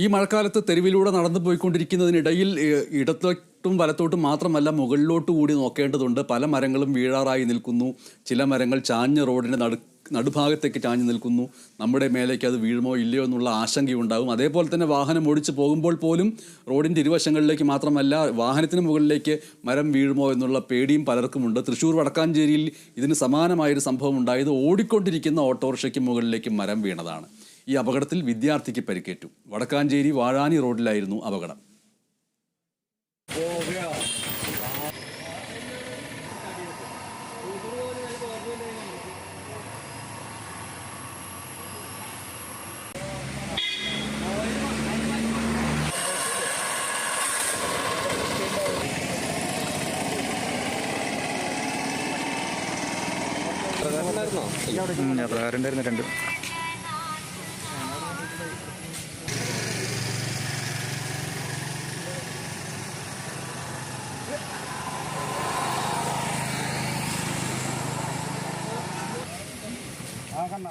ഈ മഴക്കാലത്ത് തെരുവിലൂടെ നടന്നു പോയിക്കൊണ്ടിരിക്കുന്നതിനിടയിൽ ഇടത്തോട്ടും വലത്തോട്ടും മാത്രമല്ല മുകളിലോട്ട് കൂടി നോക്കേണ്ടതുണ്ട്. പല മരങ്ങളും വീഴാറായി നിൽക്കുന്നു. ചില മരങ്ങൾ ചാഞ്ഞ റോഡിന്റെ നടു നടുഭാഗത്തേക്ക് ചാഞ്ഞു നിൽക്കുന്നു. നമ്മുടെ മേലേക്ക് അത് വീഴുമോ ഇല്ലയോ എന്നുള്ള ആശങ്കയുണ്ടാകും. അതേപോലെ തന്നെ വാഹനം ഓടിച്ചു പോകുമ്പോൾ പോലും റോഡിന്റെ ഇരുവശങ്ങളിലേക്ക് മാത്രമല്ല വാഹനത്തിന് മുകളിലേക്ക് മരം വീഴുമോ എന്നുള്ള പേടിയും പലർക്കുമുണ്ട്. തൃശ്ശൂർ വടക്കാഞ്ചേരിയിൽ ഇതിന് സമാനമായൊരു സംഭവം ഉണ്ടായത് ഓടിക്കൊണ്ടിരിക്കുന്ന ഓട്ടോറിക്ഷയ്ക്ക് മുകളിലേക്ക് മരം വീണതാണ്. ഈ അപകടത്തിൽ വിദ്യാർത്ഥിക്ക് പരിക്കേറ്റു. വടക്കാഞ്ചേരി വാഴാനി റോഡിലായിരുന്നു അപകടം. പ്രകാരണ്ടായിരുന്നു രണ്ട്. 啊看到